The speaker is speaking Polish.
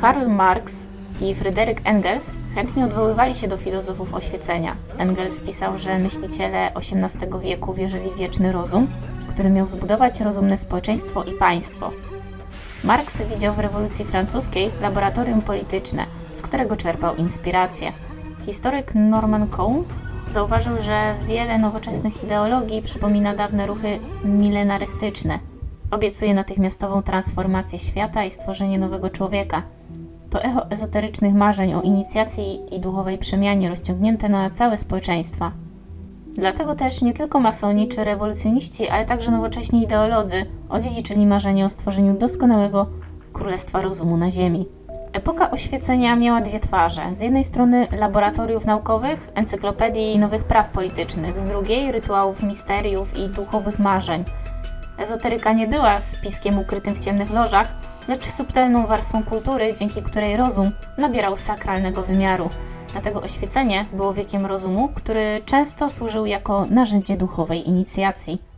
Karl Marx i Fryderyk Engels chętnie odwoływali się do filozofów oświecenia. Engels pisał, że myśliciele XVIII wieku wierzyli w wieczny rozum, który miał zbudować rozumne społeczeństwo i państwo. Marx widział w rewolucji francuskiej laboratorium polityczne, z którego czerpał inspirację. Historyk Norman Cohn zauważył, że wiele nowoczesnych ideologii przypomina dawne ruchy milenarystyczne. Obiecuje natychmiastową transformację świata i stworzenie nowego człowieka. To echo ezoterycznych marzeń o inicjacji i duchowej przemianie rozciągnięte na całe społeczeństwa. Dlatego też nie tylko masoni czy rewolucjoniści, ale także nowocześni ideolodzy odziedziczyli marzenie o stworzeniu doskonałego królestwa rozumu na Ziemi. Epoka oświecenia miała dwie twarze. Z jednej strony laboratoriów naukowych, encyklopedii i nowych praw politycznych, z drugiej rytuałów misteriów i duchowych marzeń. Ezoteryka nie była spiskiem ukrytym w ciemnych lożach, lecz subtelną warstwą kultury, dzięki której rozum nabierał sakralnego wymiaru. Dlatego oświecenie było wiekiem rozumu, który często służył jako narzędzie duchowej inicjacji.